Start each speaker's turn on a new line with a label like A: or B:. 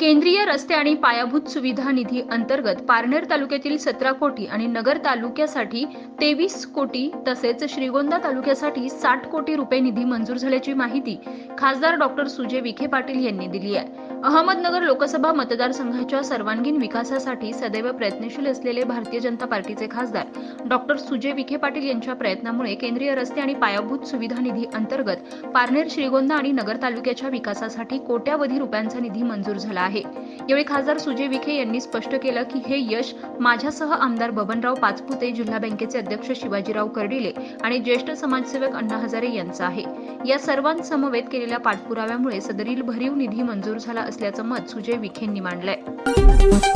A: केंद्रीय रस्ते आणि पायाभूत सुविधा निधी अंतर्गत पारनेर तालुक्यातील सतरा कोटी आणि नगर तालुक्यासाठी तेवीस कोटी तसेच श्रीगोंदा तालुक्यासाठी साठ कोटी रुपये निधी मंजूर झाल्याची माहिती खासदार डॉक्टर सुजय विखे पाटील यांनी दिली आहे. अहमदनगर लोकसभा मतदारसंघाच्या सर्वांगीण विकासासाठी सदैव प्रयत्नशील असलेले भारतीय जनता पार्टीचे खासदार डॉक्टर सुजय विखे पाटील यांच्या प्रयत्नामुळे केंद्रीय रस्ते आणि पायाभूत सुविधा निधी अंतर्गत पारनेर श्रीगोंदा आणि नगर तालुक्याच्या विकासासाठी कोट्यावधी रुपयांचा निधी मंजूर झाला आहे. यावेळी खासदार सुजय विखे यांनी स्पष्ट केलं की हे यश माझ्यासह आमदार बबनराव पाचपुते जिल्हा बँकेचे अध्यक्ष शिवाजीराव कर्डिले आणि ज्येष्ठ समाजसेवक अण्णा हजारे यांचं आहे. या सर्वांसमवेत केलेल्या पाठपुराव्यामुळे सदरील भरीव निधी मंजूर झाला असल्याचं मत सुजय विखेंनी मांडलंय.